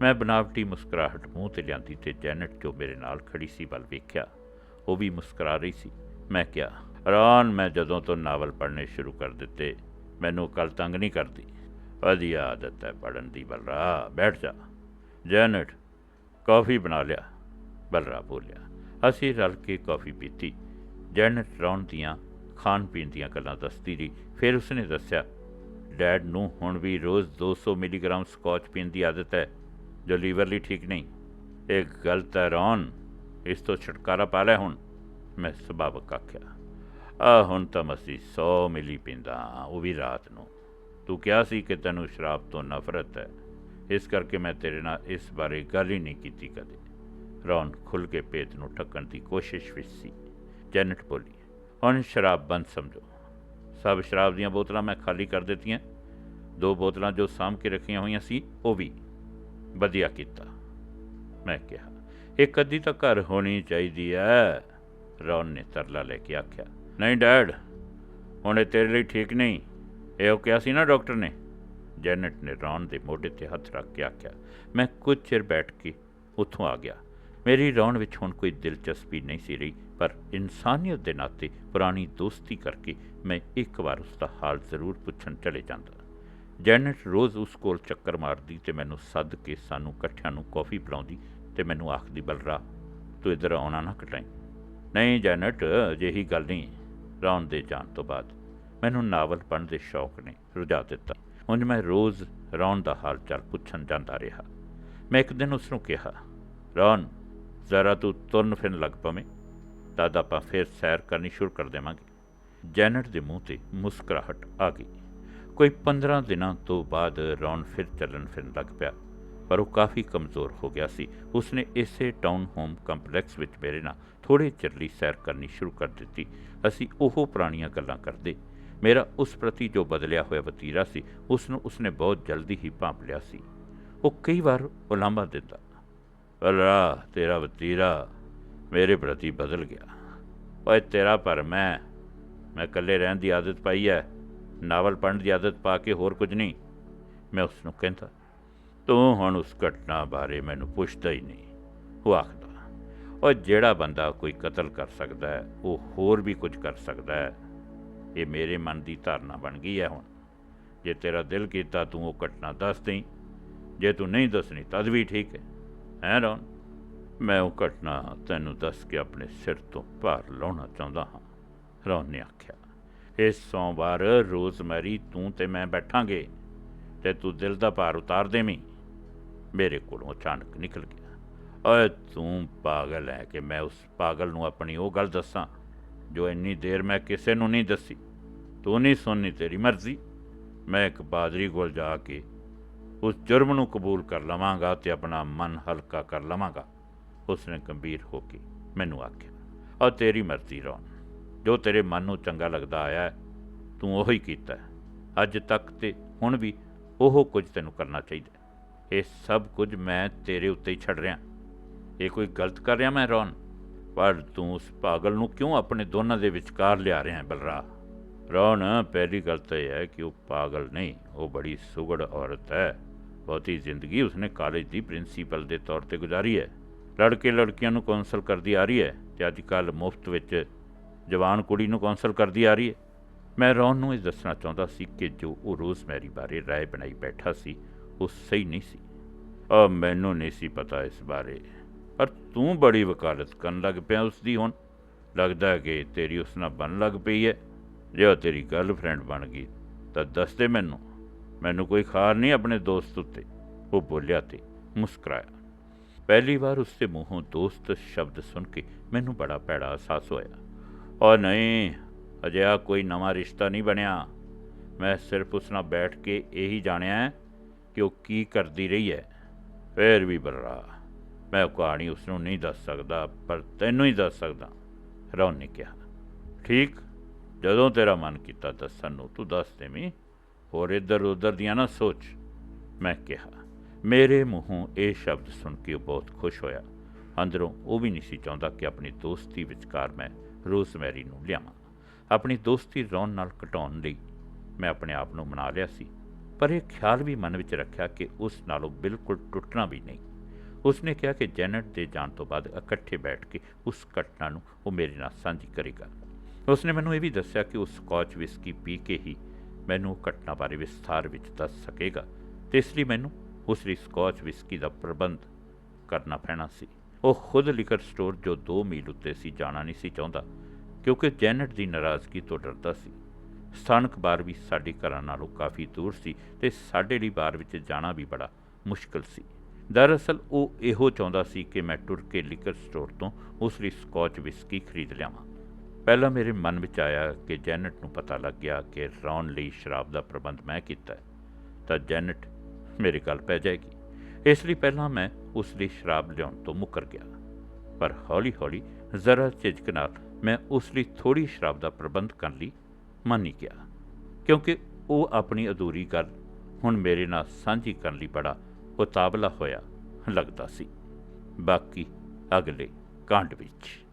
ਮੈਂ ਬਨਾਵਟੀ ਮੁਸਕਰਾਹਟ ਮੂੰਹ ਤੇ ਲਿਆਂਦੀ ਤੇ ਜੈਨਟ ਜੋ ਮੇਰੇ ਨਾਲ ਖੜੀ ਸੀ ਵੱਲ ਵੇਖਿਆ। ਉਹ ਵੀ ਮੁਸਕਰਾ ਰਹੀ ਸੀ। ਮੈਂ ਕਿਹਾ ਰੌਣ ਮੈਂ ਜਦੋਂ ਤੋਂ ਨਾਵਲ ਪੜ੍ਹਨੇ ਸ਼ੁਰੂ ਕਰ ਦਿੱਤੇ, ਮੈਨੂੰ ਕੱਲ ਤੰਗ ਨਹੀਂ ਕਰਦੀ। ਵਧੀਆ ਆਦਤ ਹੈ ਪੜਨ ਦੀ ਬਲਰਾ ਬੈਠ ਜਾ। ਜੈਨਟ, ਕਾਫੀ ਬਣਾ ਲਿਆ, ਬਲਰਾ ਬੋਲਿਆ। ਅਸੀਂ ਰਲ ਕੇ ਕਾਫੀ ਪੀਤੀ। ਜੈਨਟ ਰੌਣ ਦੀਆਂ, ਖਾਣ ਪੀਣ ਦੀਆਂ ਗੱਲਾਂ ਦੱਸਦੀ ਰਹੀ। ਫਿਰ ਉਸਨੇ ਦੱਸਿਆ, ਡੈਡ ਨੂੰ ਹੁਣ ਵੀ ਰੋਜ਼ 200 ਮਿਲੀਗ੍ਰਾਮ ਸਕੌਚ ਪੀਣ ਦੀ ਆਦਤ ਹੈ, ਜੋ ਲੀਵਰ ਲਈ ਠੀਕ ਨਹੀਂ। ਇਹ ਗਲਤ ਹੈ ਰੌਣ, ਇਸ ਤੋਂ ਛੁਟਕਾਰਾ ਪਾ ਲੈ ਹੁਣ। ਮੈਂ ਸੁਭਾਵਕ ਆਖਿਆ, ਆ, ਹੁਣ ਤਾਂ ਮਸੀ 100 ਮਿਲੀ ਪੀਂਦਾ, ਉਹ ਵੀ ਰਾਤ ਨੂੰ। ਤੂੰ ਕਿਹਾ ਸੀ ਕਿ ਤੈਨੂੰ ਸ਼ਰਾਬ ਤੋਂ ਨਫ਼ਰਤ ਹੈ। ਇਸ ਕਰਕੇ ਮੈਂ ਤੇਰੇ ਨਾਲ ਇਸ ਬਾਰੇ ਗੱਲ ਹੀ ਨਹੀਂ ਕੀਤੀ ਕਦੇ। ਰੌਣ ਖੁੱਲ ਕੇ ਪੇਟ ਨੂੰ ਠੱਕਣ ਦੀ ਕੋਸ਼ਿਸ਼ ਵਿੱਚ ਸੀ। ਜੈਨਟ ਬੋਲੀ, ਹੁਣ ਸ਼ਰਾਬ ਬੰਦ ਸਮਝੋ। ਸਭ ਸ਼ਰਾਬ ਦੀਆਂ ਬੋਤਲਾਂ ਮੈਂ ਖਾਲੀ ਕਰ ਦਿੱਤੀਆਂ। ਦੋ ਬੋਤਲਾਂ ਜੋ ਸਾਂਭ ਕੇ ਰੱਖੀਆਂ ਹੋਈਆਂ ਸੀ, ਉਹ ਵੀ ਵਧੀਆ ਕੀਤਾ। ਮੈਂ ਕਿਹਾ, ਇੱਕ ਅੱਧੀ ਤਾਂ ਘਰ ਹੋਣੀ ਚਾਹੀਦੀ ਹੈ ਰੌਨ ਨੇ ਤਰਲਾ ਲੈ ਕੇ ਆਖਿਆ, ਨਹੀਂ ਡੈਡ, ਹੁਣ ਇਹ ਤੇਰੇ ਲਈ ਠੀਕ ਨਹੀਂ। ਇਹ ਉਹ ਕਿਹਾ ਸੀ ਨਾ ਡਾਕਟਰ ਨੇ। ਜੈਨਟ ਨੇ ਰੌਨ ਦੇ ਮੋਢੇ ਤੇ ਹੱਥ ਰੱਖ ਕੇ ਆਖਿਆ, ਮੈਂ ਕੁਝ ਚਿਰ ਬੈਠ ਕੇ ਉੱਥੋਂ ਆ ਗਿਆ। ਮੇਰੀ ਰੌਣ ਵਿੱਚ ਹੁਣ ਕੋਈ ਦਿਲਚਸਪੀ ਨਹੀਂ ਸੀ ਰਹੀ, ਪਰ ਇਨਸਾਨੀਅਤ ਦੇ ਨਾਤੇ ਪੁਰਾਣੀ ਦੋਸਤੀ ਕਰਕੇ ਮੈਂ ਇੱਕ ਵਾਰ ਉਸ ਦਾ ਹਾਲ ਜ਼ਰੂਰ ਪੁੱਛਣ ਚਲੇ ਜਾਂਦਾ। ਜੈਨਟ ਰੋਜ਼ ਉਸ ਕੋਲ ਚੱਕਰ ਮਾਰਦੀ ਤੇ ਮੈਨੂੰ ਸੱਦ ਕੇ ਸਾਨੂੰ ਇਕੱਠਿਆਂ ਨੂੰ ਕੌਫੀ ਪਿਲਾਉਂਦੀ ਤੇ ਮੈਨੂੰ ਆਖਦੀ ਬਲਰਾ ਤੂੰ ਇੱਧਰ ਆਉਣਾ ਨਾ ਕਟਾਈ ਨਹੀਂ ਜੈਨਟ, ਅਜਿਹੀ ਗੱਲ ਨਹੀਂ। ਰੌਣ ਦੇ ਜਾਣ ਤੋਂ ਬਾਅਦ ਮੈਨੂੰ ਨਾਵਲ ਪੜ੍ਹਨ ਦੇ ਸ਼ੌਕ ਨੇ ਰੁਝਾ ਦਿੱਤਾ। ਉਂਝ ਮੈਂ ਰੋਜ਼ ਰੌਣ ਦਾ ਹਾਲ ਚਾਲ ਪੁੱਛਣ ਜਾਂਦਾ ਰਿਹਾ। ਮੈਂ ਇੱਕ ਦਿਨ ਉਸ ਨੂੰ ਕਿਹਾ, ਰੌਣ, ਜ਼ਰਾ ਤੂੰ ਤੁਰਨ ਫਿਰਨ ਲੱਗ ਪਵੇਂ। ਤਦ ਆਪਾਂ ਫਿਰ ਸੈਰ ਕਰਨੀ ਸ਼ੁਰੂ ਕਰ ਦੇਵਾਂਗੇ। ਜੈਨਟ ਦੇ ਮੂੰਹ ਤੇ ਮੁਸਕਰਾਹਟ ਆ ਗਈ। ਕੋਈ 15 ਦਿਨਾਂ ਤੋਂ ਬਾਅਦ ਰੌਣ ਫਿਰ ਚੱਲਣ ਫਿਰਨ ਲੱਗ ਪਿਆ, ਪਰ ਉਹ ਕਾਫੀ ਕਮਜ਼ੋਰ ਹੋ ਗਿਆ ਸੀ। ਉਸਨੇ ਇਸੇ ਟਾਊਨ ਹੋਮ ਕੰਪਲੈਕਸ ਵਿੱਚ ਮੇਰੇ ਨਾਲ ਥੋੜੇ ਚਿਰ ਲਈ ਸੈਰ ਕਰਨੀ ਸ਼ੁਰੂ ਕਰ ਦਿੱਤੀ। ਅਸੀਂ ਉਹ ਪੁਰਾਣੀਆਂ ਗੱਲਾਂ ਕਰਦੇ ਮੇਰਾ ਉਸ ਪ੍ਰਤੀ ਜੋ ਬਦਲਿਆ ਹੋਇਆ ਵਤੀਰਾ ਸੀ, ਉਸ ਨੂੰ ਉਸਨੇ ਬਹੁਤ ਜਲਦੀ ਹੀ ਭਾਂਪ ਲਿਆ ਸੀ। ਉਹ ਕਈ ਵਾਰ ਉਲਾਂਭਾ ਦਿੰਦਾ, ਅੱਲਾ, ਤੇਰਾ ਵਤੀਰਾ ਮੇਰੇ ਪ੍ਰਤੀ ਬਦਲ ਗਿਆ। ਓਏ ਤੇਰਾ ਪਰ ਮੈਂ ਮੈਂ ਇਕੱਲੇ ਰਹਿਣ ਦੀ ਆਦਤ ਪਾਈ ਹੈ। ਨਾਵਲ ਪੜ੍ਹਨ ਦੀ ਆਦਤ ਪਾ ਕੇ ਹੋਰ ਕੁਝ ਨਹੀਂ। ਮੈਂ ਉਸ ਨੂੰ ਕਹਿੰਦਾ, ਤੂੰ ਹੁਣ ਉਸ ਘਟਨਾ ਬਾਰੇ ਮੈਨੂੰ ਪੁੱਛਦਾ ਹੀ ਨਹੀਂ। ਉਹ ਆਖਦਾ ਉਹ ਜਿਹੜਾ ਬੰਦਾ ਕੋਈ ਕਤਲ ਕਰ ਸਕਦਾ ਹੈ, ਉਹ ਹੋਰ ਵੀ ਕੁਝ ਕਰ ਸਕਦਾ ਹੈ। ਇਹ ਮੇਰੇ ਮਨ ਦੀ ਧਾਰਨਾ ਬਣ ਗਈ ਹੈ ਹੁਣ। ਜੇ ਤੇਰਾ ਦਿਲ ਕੀਤਾ ਤੂੰ ਉਹ ਘਟਨਾ ਦੱਸ ਦੇਈਂ। ਜੇ ਤੂੰ ਨਹੀਂ ਦੱਸਣੀ ਤਦ ਵੀ ਠੀਕ ਹੈ। ਹੈਂ ਰੌਣ, ਮੈਂ ਉਹ ਘਟਨਾ ਤੈਨੂੰ ਦੱਸ ਕੇ ਆਪਣੇ ਸਿਰ ਤੋਂ ਭਾਰ ਲਾਉਣਾ ਚਾਹੁੰਦਾ ਹਾਂ, ਰੌਣ ਨੇ ਆਖਿਆ। ਇਸ ਸੋਮਵਾਰ ਰੋਜ਼ਮੈਰੀ ਤੂੰ ਤੇ ਮੈਂ ਬੈਠਾਂਗੇ ਤੇ ਤੂੰ ਦਿਲ ਦਾ ਭਾਰ ਉਤਾਰ ਦੇਵੀਂ। ਮੇਰੇ ਕੋਲੋਂ ਅਚਾਨਕ ਨਿਕਲ ਗਿਆ। ਓਏ ਤੂੰ ਪਾਗਲ ਹੈ ਕਿ ਮੈਂ ਉਸ ਪਾਗਲ ਨੂੰ ਆਪਣੀ ਉਹ ਗੱਲ ਦੱਸਾਂ, ਜੋ ਇੰਨੀ ਦੇਰ ਮੈਂ ਕਿਸੇ ਨੂੰ ਨਹੀਂ ਦੱਸੀ। ਤੂੰ ਨਹੀਂ ਸੁਣਨੀ ਤੇਰੀ ਮਰਜ਼ੀ। ਮੈਂ ਇੱਕ ਬਾਦਰੀ ਕੋਲ ਜਾ ਕੇ ਉਸ ਜੁਰਮ ਨੂੰ ਕਬੂਲ ਕਰ ਲਵਾਂਗਾ ਤੇ ਆਪਣਾ ਮਨ ਹਲਕਾ ਕਰ ਲਵਾਂਗਾ। ਉਸਨੇ ਗੰਭੀਰ ਹੋ ਕੇ ਮੈਨੂੰ ਆਖਿਆ ਔਰ ਤੇਰੀ ਮਰਜ਼ੀ ਰੌਣ। ਜੋ ਤੇਰੇ ਮਨ ਨੂੰ ਚੰਗਾ ਲੱਗਦਾ ਆਇਆ ਤੂੰ ਉਹੀ ਕੀਤਾ ਅੱਜ ਤੱਕ ਤੇ ਹੁਣ ਵੀ ਉਹ ਕੁਝ ਤੈਨੂੰ ਕਰਨਾ ਚਾਹੀਦਾ ਇਹ ਸਭ ਕੁਝ ਮੈਂ ਤੇਰੇ ਉੱਤੇ ਹੀ ਛੱਡ ਰਿਹਾ। ਇਹ ਕੋਈ ਗਲਤ ਕਰ ਰਿਹਾ ਮੈਂ ਰੌਣ? ਪਰ ਤੂੰ ਉਸ ਪਾਗਲ ਨੂੰ ਕਿਉਂ ਆਪਣੇ ਦੋਨਾਂ ਦੇ ਵਿਚਕਾਰ ਲਿਆ ਰਿਹਾ ਹੈ ਬਲਰਾ ਰੌਣ ਪਹਿਲੀ ਗੱਲ ਤਾਂ ਇਹ ਹੈ ਕਿ ਉਹ ਪਾਗਲ ਨਹੀਂ, ਉਹ ਬੜੀ ਸੁਗੜ ਔਰਤ ਹੈ। ਬਹੁਤੀ ਜ਼ਿੰਦਗੀ ਉਸਨੇ ਕਾਲਜ ਦੀ ਪ੍ਰਿੰਸੀਪਲ ਦੇ ਤੌਰ ਤੇ ਗੁਜ਼ਾਰੀ ਹੈ। ਲੜਕੇ ਲੜਕੀਆਂ ਨੂੰ ਕੌਂਸਲ ਕਰਦੀ ਆ ਰਹੀ ਹੈ ਤੇ ਅੱਜ ਕੱਲ ਮੁਫਤ ਵਿੱਚ ਜਵਾਨ ਕੁੜੀ ਨੂੰ ਕੌਂਸਲ ਕਰਦੀ ਆ ਰਹੀ ਹੈ। ਮੈਂ ਰੌਨ ਨੂੰ ਇਹ ਦੱਸਣਾ ਚਾਹੁੰਦਾ ਸੀ ਕਿ ਜੋ ਉਹ ਰੋਜ਼ਮੈਰੀ ਬਾਰੇ ਰਾਏ ਬਣਾਈ ਬੈਠਾ ਸੀ, ਉਹ ਸਹੀ ਨਹੀਂ ਸੀ। ਆ ਮੈਨੂੰ ਨਹੀਂ ਸੀ ਪਤਾ ਇਸ ਬਾਰੇ। ਪਰ ਤੂੰ ਬੜੀ ਵਕਾਲਤ ਕਰਨ ਲੱਗ ਪਿਆ ਉਸ ਦੀ ਹੁਣ। ਲੱਗਦਾ ਕਿ ਤੇਰੀ ਉਸ ਨਾਲ ਬਣ ਲੱਗ ਪਈ ਹੈ। ਜੇ ਉਹ ਤੇਰੀ ਗਰਲਫ੍ਰੈਂਡ ਬਣ ਗਈ, ਤਾਂ ਦੱਸ ਦੇ ਮੈਨੂੰ। ਮੈਨੂੰ ਕੋਈ ਖਾਰ ਨਹੀਂ ਆਪਣੇ ਦੋਸਤ ਉੱਤੇ। ਉਹ ਬੋਲਿਆ ਤੇ ਮੁਸਕਰਾਇਆ। ਪਹਿਲੀ ਵਾਰ ਉਸ ਦੇ ਮੂੰਹੋਂ ਦੋਸਤ ਸ਼ਬਦ ਸੁਣ ਕੇ ਮੈਨੂੰ ਬੜਾ ਭੈੜਾ ਅਹਿਸਾਸ ਹੋਇਆ। ਔਰ ਨਹੀਂ ਅਜਿਹਾ ਕੋਈ ਨਵਾਂ ਰਿਸ਼ਤਾ ਨਹੀਂ ਬਣਿਆ। ਮੈਂ ਸਿਰਫ ਉਸ ਨਾਲ ਬੈਠ ਕੇ ਇਹੀ ਜਾਣਿਆ ਕਿ ਉਹ ਕੀ ਕਰਦੀ ਰਹੀ ਹੈ। ਫੇਰ ਵੀ ਬਰਰਾ। ਮੈਂ ਉਹ ਕਹਾਣੀ ਉਸ ਨੂੰ ਨਹੀਂ ਦੱਸ ਸਕਦਾ, ਪਰ ਤੈਨੂੰ ਹੀ ਦੱਸ ਸਕਦਾ, ਰੌਨ ਨੇ ਕਿਹਾ। ਠੀਕ? ਜਦੋਂ ਤੇਰਾ ਮਨ ਕੀਤਾ ਦੱਸਣ ਨੂੰ, ਤੂੰ ਦੱਸ ਦੇਵੀਂ, ਹੋਰ ਇੱਧਰ ਉੱਧਰ ਦੀਆਂ ਨਾ ਸੋਚ। ਮੈਂ ਕਿਹਾ, ਮੇਰੇ ਮੂੰਹੋਂ ਇਹ ਸ਼ਬਦ ਸੁਣ ਕੇ ਉਹ ਬਹੁਤ ਖੁਸ਼ ਹੋਇਆ। ਅੰਦਰੋਂ ਉਹ ਵੀ ਨਹੀਂ ਸੀ ਚਾਹੁੰਦਾ ਕਿ ਆਪਣੀ ਦੋਸਤੀ ਵਿਚਕਾਰ ਮੈਂ ਰੋਜ਼ਮੈਰੀ ਨੂੰ ਲਿਆਵਾਂ। ਆਪਣੀ ਦੋਸਤੀ ਰੌਨ ਨਾਲ ਘਟਾਉਣ ਲਈ ਮੈਂ ਆਪਣੇ ਆਪ ਨੂੰ ਮਨਾ ਲਿਆ ਸੀ। ਪਰ ਇਹ ਖਿਆਲ ਵੀ ਮਨ ਵਿੱਚ ਰੱਖਿਆ ਕਿ ਉਸ ਨਾਲੋਂ ਬਿਲਕੁਲ ਟੁੱਟਣਾ ਵੀ ਨਹੀਂ। ਉਸਨੇ ਕਿਹਾ ਕਿ ਜੈਨਟ ਦੇ ਜਾਣ ਤੋਂ ਬਾਅਦ ਇਕੱਠੇ ਬੈਠ ਕੇ ਉਸ ਘਟਨਾ ਨੂੰ ਉਹ ਮੇਰੇ ਨਾਲ ਸਾਂਝੀ ਕਰੇਗਾ। ਉਸਨੇ ਮੈਨੂੰ ਇਹ ਵੀ ਦੱਸਿਆ ਕਿ ਉਹ ਸਕਾਚ ਵਿਸਕੀ ਪੀ ਕੇ ਹੀ ਮੈਨੂੰ ਉਹ ਘਟਨਾ ਬਾਰੇ ਵਿਸਥਾਰ ਵਿੱਚ ਦੱਸ ਸਕੇਗਾ ਤੇ ਇਸ ਲਈ ਮੈਨੂੰ ਉਸ ਲਈ ਸਕਾਚ ਵਿਸਕੀ ਦਾ ਪ੍ਰਬੰਧ ਕਰਨਾ ਪੈਣਾ ਸੀ। ਉਹ ਖੁਦ ਲਿਕਰ ਸਟੋਰ ਜੋ 2 ਮੀਲ ਉੱਤੇ ਸੀ ਜਾਣਾ ਨਹੀਂ ਸੀ ਚਾਹੁੰਦਾ, ਕਿਉਂਕਿ ਜੈਨਟ ਦੀ ਨਾਰਾਜ਼ਗੀ ਤੋਂ ਡਰਦਾ ਸੀ। ਸਥਾਨਕ ਬਾਰ ਵੀ ਸਾਡੇ ਘਰਾਂ ਨਾਲੋਂ ਕਾਫੀ ਦੂਰ ਸੀ ਤੇ ਸਾਡੇ ਲਈ ਬਾਰ ਵਿੱਚ ਜਾਣਾ ਵੀ ਬੜਾ ਮੁਸ਼ਕਲ ਸੀ। ਦਰਅਸਲ ਉਹ ਇਹੋ ਚਾਹੁੰਦਾ ਸੀ ਕਿ ਮੈਂ ਟੁਰ ਕੇ ਲਿਕਰ ਸਟੋਰ ਤੋਂ ਉਸ ਲਈ ਸਕਾਚ ਵਿਸਕੀ ਖਰੀਦ ਲਿਆਵਾਂ। ਪਹਿਲਾਂ ਮੇਰੇ ਮਨ ਵਿੱਚ ਆਇਆ ਕਿ ਜੈਨਟ ਨੂੰ ਪਤਾ ਲੱਗ ਗਿਆ ਕਿ ਰੌਨ ਲਈ ਸ਼ਰਾਬ ਦਾ ਪ੍ਰਬੰਧ ਮੈਂ ਕੀਤਾ ਤਾਂ ਜੈਨਟ ਮੇਰੇ ਗੱਲ ਪੈ ਜਾਏਗੀ। ਇਸ ਲਈ ਪਹਿਲਾਂ ਮੈਂ ਉਸ ਲਈ ਸ਼ਰਾਬ ਲਿਆਉਣ ਤੋਂ ਮੁੱਕਰ ਗਿਆ। ਪਰ ਹੌਲੀ-ਹੌਲੀ, ਜ਼ਰਾ ਝਿਜਕ ਨਾਲ ਮੈਂ ਉਸ ਲਈ ਥੋੜੀ ਸ਼ਰਾਬ ਦਾ ਪ੍ਰਬੰਧ ਕਰਨ ਲਈ ਮੰਨ ਹੀ ਗਿਆ। ਕਿਉਂਕਿ ਉਹ ਆਪਣੀ ਅਧੂਰੀ ਗੱਲ ਹੁਣ ਮੇਰੇ ਨਾਲ ਸਾਂਝੀ ਕਰਨ ਲਈ ਬੜਾ ਉਤਾਵਲਾ ਹੋਇਆ ਲੱਗਦਾ ਸੀ। ਬਾਕੀ ਅਗਲੇ ਕਾਂਡ ਵਿੱਚ।